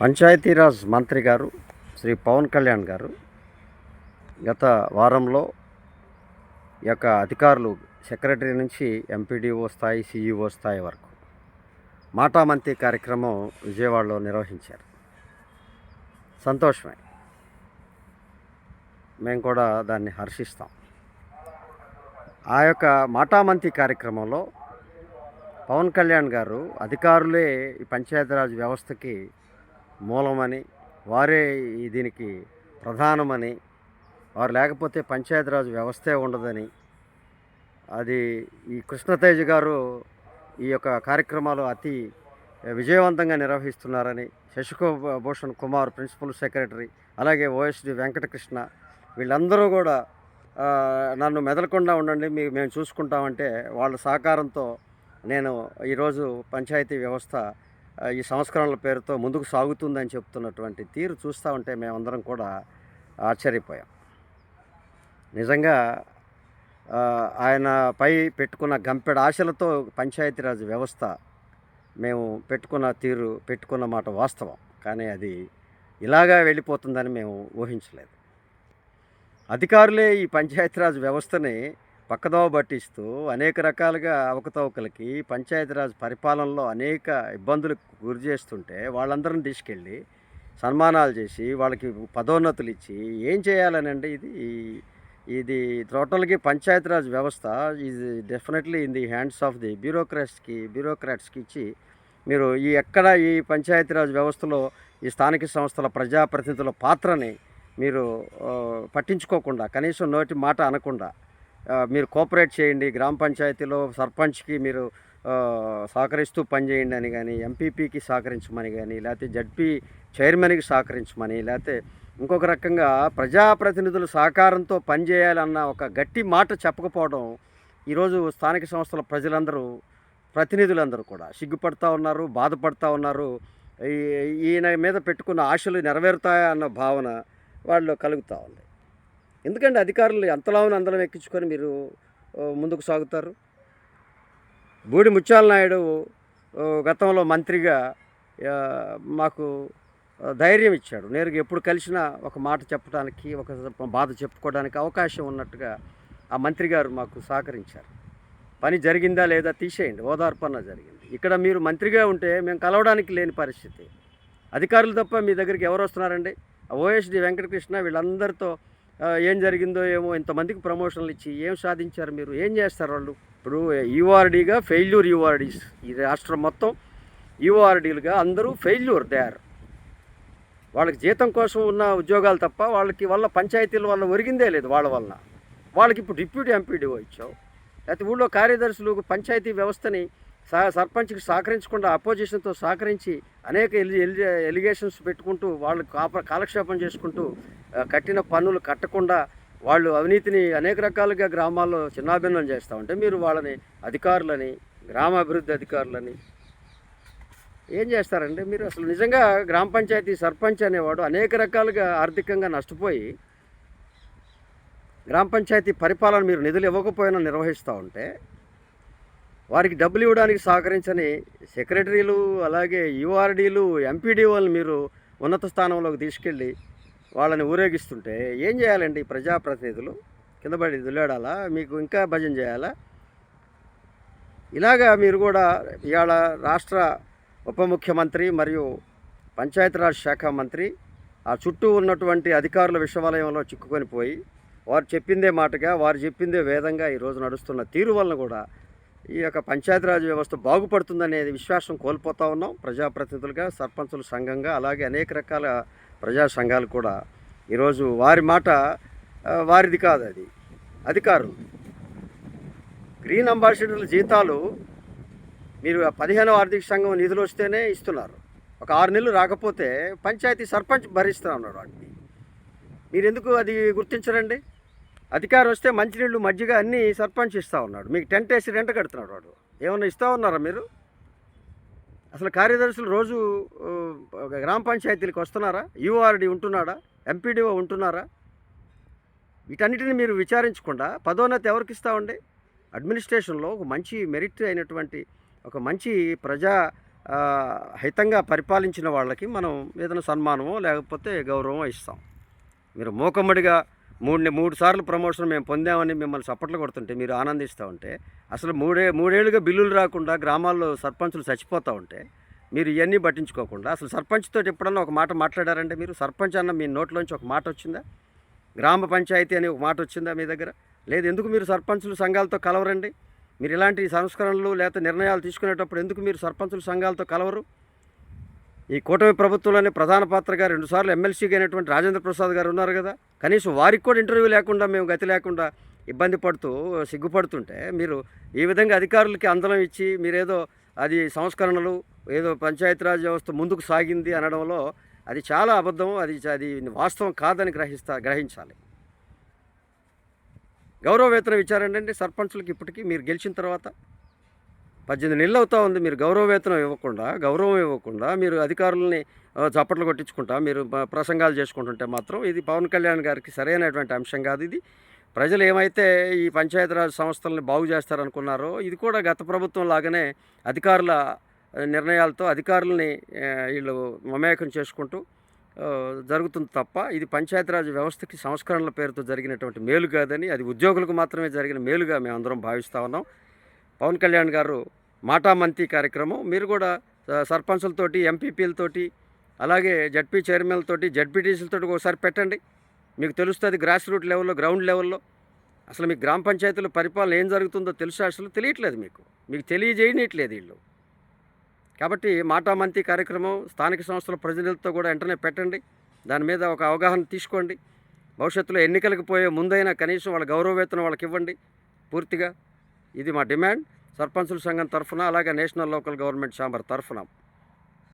పంచాయతీరాజ్ మంత్రి గారు శ్రీ పవన్ కళ్యాణ్ గారు గత వారంలో ఈ యొక్క అధికారులు సెక్రటరీ నుంచి ఎంపీడీఓ స్థాయి సీఈఓ స్థాయి వరకు మాటామంతి కార్యక్రమం విజయవాడలో నిర్వహించారు. సంతోషమే. మేము కూడా దాన్ని హర్షిస్తాం. ఆ యొక్క మాటామంతి కార్యక్రమంలో పవన్ కళ్యాణ్ గారు అధికారులే ఈ పంచాయతీరాజ్ వ్యవస్థకి మూలమని వారే దీనికి ప్రధానమని వారు లేకపోతే పంచాయతీరాజ్ వ్యవస్థే ఉండదని. అది ఈ కృష్ణతేజ్ గారు ఈ యొక్క కార్యక్రమాలు అతి విజయవంతంగా నిర్వహిస్తున్నారని శశికో భూషణ్ కుమార్ ప్రిన్సిపల్ సెక్రటరీ అలాగే ఓఎస్డి వెంకటకృష్ణ వీళ్ళందరూ కూడా నన్ను మెదలకుండా ఉండండి మీ మేము చూసుకుంటామంటే వాళ్ళ సహకారంతో నేను ఈరోజు పంచాయతీ వ్యవస్థ ఈ సంస్కరణల పేరుతో ముందుకు సాగుతుందని చెప్తున్నటువంటి తీరు చూస్తూ ఉంటే మేమందరం కూడా ఆశ్చర్యపోయాం. నిజంగా ఆయన పై పెట్టుకున్న గంపెడ ఆశలతో పంచాయతీరాజ్ వ్యవస్థ మేము పెట్టుకున్న తీరు పెట్టుకున్న మాట వాస్తవం. కానీ అది ఇలాగా వెళ్ళిపోతుందని మేము ఊహించలేదు. అధికారులే ఈ పంచాయతీరాజ్ వ్యవస్థని పక్కదోవ పట్టిస్తూ అనేక రకాలుగా అవకతవకలకి పంచాయతీరాజ్ పరిపాలనలో అనేక ఇబ్బందులకు గురి చేస్తుంటే వాళ్ళందరిని తీసుకెళ్ళి సన్మానాలు చేసి వాళ్ళకి పదోన్నతులు ఇచ్చి ఏం చేయాలనండి ఇది? ఇది టోటల్గా పంచాయతీరాజ్ వ్యవస్థ ఇది definitely in the hands of the బ్యూరోక్రాట్స్కి బ్యూరోక్రాట్స్కి ఇచ్చి మీరు ఈ ఎక్కడ ఈ పంచాయతీరాజ్ వ్యవస్థలో ఈ స్థానిక సంస్థల ప్రజాప్రతినిధుల పాత్రని మీరు పట్టించుకోకుండా కనీసం నోటి మాట అనకుండా మీరు కోఆపరేట్ చేయండి గ్రామ పంచాయతీలో సర్పంచ్కి మీరు సహకరిస్తూ పనిచేయండి అని కానీ ఎంపీపీకి సహకరించమని కానీ లేకపోతే జడ్పీ చైర్మన్కి సహకరించమని లేకపోతే ఇంకొక రకంగా ప్రజాప్రతినిధుల సహకారంతో పనిచేయాలన్న ఒక గట్టి మాట చెప్పకపోవడం ఈరోజు స్థానిక సంస్థల ప్రజలందరూ ప్రతినిధులందరూ కూడా సిగ్గుపడతా ఉన్నారు బాధపడతా ఉన్నారు. ఈ- ఈయన మీద పెట్టుకున్న ఆశలు నెరవేరుతాయా అన్న భావన వాళ్ళు కలుగుతూ ఉంది. ఎందుకంటే అధికారులు ఎంతలావున అందలం ఎక్కించుకొని మీరు ముందుకు సాగుతారు? బూడి ముత్యాల నాయుడు గతంలో మంత్రిగా మాకు ధైర్యం ఇచ్చాడు. నేరుగా ఎప్పుడు కలిసినా ఒక మాట చెప్పడానికి ఒక బాధ చెప్పుకోవడానికి అవకాశం ఉన్నట్టుగా ఆ మంత్రి గారు మాకు సహకరించారు. పని జరిగిందా లేదా తీసేయండి. ఓదార్పన్న జరిగింది. ఇక్కడ మీరు మంత్రిగా ఉంటే మేము కలవడానికి లేని పరిస్థితి. అధికారులు తప్ప మీ దగ్గరికి ఎవరు వస్తున్నారండి? ఓఎస్డి వెంకటకృష్ణ వీళ్ళందరితో ఏం జరిగిందో ఏమో ఇంతమందికి ప్రమోషన్లు ఇచ్చి ఏం సాధించారు మీరు ఏం చేస్తారు వాళ్ళు? ఇప్పుడు యూఆర్డీగా ఫెయిల్యూర్ యూఆర్డీస్ ఈ రాష్ట్రం మొత్తం యూఆర్డీలుగా అందరూ ఫెయిల్యూర్ దేర్ వాళ్ళకి జీతం కోసం ఉన్న ఉద్యోగాలు తప్ప వాళ్ళకి వల్ల పంచాయతీల వల్ల ఒరిగిందే లేదు వాళ్ళ వలన. వాళ్ళకి ఇప్పుడు డిప్యూటీ ఎంపీడీఓ ఇచ్చావు. లేకపోతే ఊళ్ళో కార్యదర్శులు పంచాయతీ వ్యవస్థని సర్పంచ్కి సహకరించకుండా అపోజిషన్తో సహకరించి అనేక ఎలి ఎలి ఎలిగేషన్స్ పెట్టుకుంటూ వాళ్ళు కాప కాలక్షేపం చేసుకుంటూ కట్టిన పన్నులు కట్టకుండా వాళ్ళు అవినీతిని అనేక రకాలుగా గ్రామాల్లో చిన్నాభిన్నం చేస్తూ ఉంటే మీరు వాళ్ళని అధికారులని గ్రామాభివృద్ధి అధికారులని ఏం చేస్తారంటే మీరు అసలు నిజంగా గ్రామ పంచాయతీ సర్పంచ్ అనేవాడు అనేక రకాలుగా ఆర్థికంగా నష్టపోయి గ్రామ పంచాయతీ పరిపాలన మీరు నిధులు ఇవ్వకపోయినా నిర్వహిస్తూ ఉంటే వారికి డబ్బులు ఇవ్వడానికి సహకరించని సెక్రటరీలు అలాగే యూఆర్డీలు ఎంపీడీఓలు మీరు ఉన్నత స్థానంలోకి తీసుకెళ్ళి వాళ్ళని ఊరేగిస్తుంటే ఏం చేయాలండి ప్రజాప్రతినిధులు? కిందపడి దుల్లాడాలా మీకు ఇంకా భజన చేయాలా? ఇలాగా మీరు కూడా ఇవాళ రాష్ట్ర ఉప ముఖ్యమంత్రి మరియు పంచాయతీరాజ్ శాఖ మంత్రి ఆ చుట్టూ ఉన్నటువంటి అధికారుల విశ్వాలయంలో చిక్కుకొని పోయి వారు చెప్పిందే మాటగా వారు చెప్పిందే వేదంగా ఈరోజు నడుస్తున్న తీరు వలన కూడా ఈ యొక్క పంచాయతీరాజ్ వ్యవస్థ బాగుపడుతుందనే విశ్వాసం కోల్పోతా ఉన్నాం. ప్రజాప్రతినిధులుగా సర్పంచుల సంఘంగా అలాగే అనేక రకాల ప్రజా సంఘాలు కూడా. ఈరోజు వారి మాట వారిది కాదు అది. అధికారులు. గ్రీన్ అంబాసిడర్ల జీతాలు మీరు ఆ పదిహేనవ ఆర్థిక సంఘం నిధులు వస్తేనే ఇస్తున్నారు. ఒక ఆరు నెలలు రాకపోతే పంచాయతీ సర్పంచ్ భరిస్తూ ఉన్నాడు వాటిని మీరు ఎందుకు అది గుర్తించరండి? అధికారం వస్తే మంచినీళ్ళు మజ్జిగ అన్నీ సర్పంచ్ ఇస్తూ ఉన్నాడు. మీకు టెంట్ వేసి రెంట్ కడుతున్నాడు వాడు. ఏమన్నా ఇస్తూ ఉన్నారా మీరు? అసలు కార్యదర్శులు రోజు ఒక గ్రామ పంచాయతీలకు వస్తున్నారా? యూఆర్డి ఉంటున్నాడా? ఎంపీడీఓ ఉంటున్నారా? వీటన్నిటిని మీరు విచారించకుండా పదోన్నతి ఎవరికి ఇస్తామండి అడ్మినిస్ట్రేషన్లో ఒక మంచి మెరిట్ అయినటువంటి ఒక మంచి ప్రజా హితంగా పరిపాలించిన వాళ్ళకి మనం ఏదైనా సన్మానమో లేకపోతే గౌరవమో ఇస్తాం. మీరు మూకమ్మడిగా మూడు మూడు సార్లు ప్రమోషన్ మేము పొందామని మిమ్మల్ని చప్పట్లు కొడుతుంటే మీరు ఆనందిస్తూ ఉంటే అసలు మూడే మూడేళ్ళుగా బిల్లులు రాకుండా గ్రామాల్లో సర్పంచులు చచ్చిపోతూ ఉంటే మీరు ఇవన్నీ పట్టించుకోకుండా అసలు సర్పంచ్తో ఎప్పుడన్నా ఒక మాట మాట్లాడారంటే మీరు? సర్పంచ్ అన్న మీ నోట్లోంచి ఒక మాట వచ్చిందా? గ్రామ పంచాయతీ అని ఒక మాట వచ్చిందా మీ దగ్గర? లేదు ఎందుకు మీరు సర్పంచులు సంఘాలతో కలవరండి? మీరు ఇలాంటి సంస్కరణలు లేకపోతే నిర్ణయాలు తీసుకునేటప్పుడు ఎందుకు మీరు సర్పంచుల సంఘాలతో కలవరు? ఈ కూటమి ప్రభుత్వంలోనే ప్రధాన పాత్రగా రెండుసార్లు ఎమ్మెల్సీగా అయినటువంటి రాజేంద్ర ప్రసాద్ గారు ఉన్నారు కదా. కనీసం వారికి కూడా ఇంటర్వ్యూ లేకుండా మేము గతి లేకుండా ఇబ్బంది పడుతూ సిగ్గుపడుతుంటే మీరు ఈ విధంగా అధికారులకి అందలం ఇచ్చి మీరేదో అది సంస్కరణలు ఏదో పంచాయతీరాజ్ వ్యవస్థ ముందుకు సాగింది అనడంలో అది చాలా అబద్ధం అది అది వాస్తవం కాదని గ్రహిస్తా గ్రహించాలి. గౌరవ వేతనం ఇచ్చారండి సర్పంచులకి ఇప్పటికీ మీరు గెలిచిన తర్వాత పద్దెనిమిది నెలలు అవుతా ఉంది. మీరు గౌరవ వేతనం ఇవ్వకుండా గౌరవం ఇవ్వకుండా మీరు అధికారులని చప్పట్లు కొట్టించుకుంటా మీరు ప్రసంగాలు చేసుకుంటుంటే మాత్రం ఇది పవన్ కళ్యాణ్ గారికి సరైనటువంటి అంశం కాదు ఇది. ప్రజలు ఏమైతే ఈ పంచాయతీరాజ్ సంస్థలని బాగు చేస్తారనుకున్నారో ఇది కూడా గత ప్రభుత్వం లాగానే అధికారుల నిర్ణయాలతో అధికారులని వీళ్ళు మమేకం చేసుకుంటూ జరుగుతుంది తప్ప ఇది పంచాయతీరాజ్ వ్యవస్థకి సంస్కరణల పేరుతో జరిగినటువంటి మేలు కాదని అది ఉద్యోగులకు మాత్రమే జరిగిన మేలుగా మేము అందరం భావిస్తూ ఉన్నాం. పవన్ కళ్యాణ్ గారు మాటామంతి కార్యక్రమం. మీరు కూడా సర్పంచులతోటి ఎంపీపీలతోటి అలాగే జడ్పీ చైర్మన్లతోటి జడ్పీటీసీలతోటి ఒకసారి పెట్టండి. మీకు తెలుస్తుంది గ్రాస్ రూట్ లెవెల్లో గ్రౌండ్ లెవెల్లో అసలు మీ గ్రామ పంచాయతీల పరిపాలన ఏం జరుగుతుందో తెలుసా అసలు? తెలియట్లేదు మీకు. మీకు తెలియజేయనట్లేదు వీళ్ళు. కాబట్టి మాటామంతి కార్యక్రమం స్థానిక సంస్థల ప్రజలతో కూడా వెంటనే పెట్టండి. దాని మీద ఒక అవగాహన తీసుకోండి. భవిష్యత్తులో ఎన్నికలకు పోయే ముందైనా కనీసం వాళ్ళ గౌరవ వేతనం వాళ్ళకి ఇవ్వండి. పూర్తిగా ఇది మా డిమాండ్. సర్పంచుల సంఘం తరఫున అలాగే నేషనల్ లోకల్ గవర్నమెంట్ ఛాంబర్ తరఫున.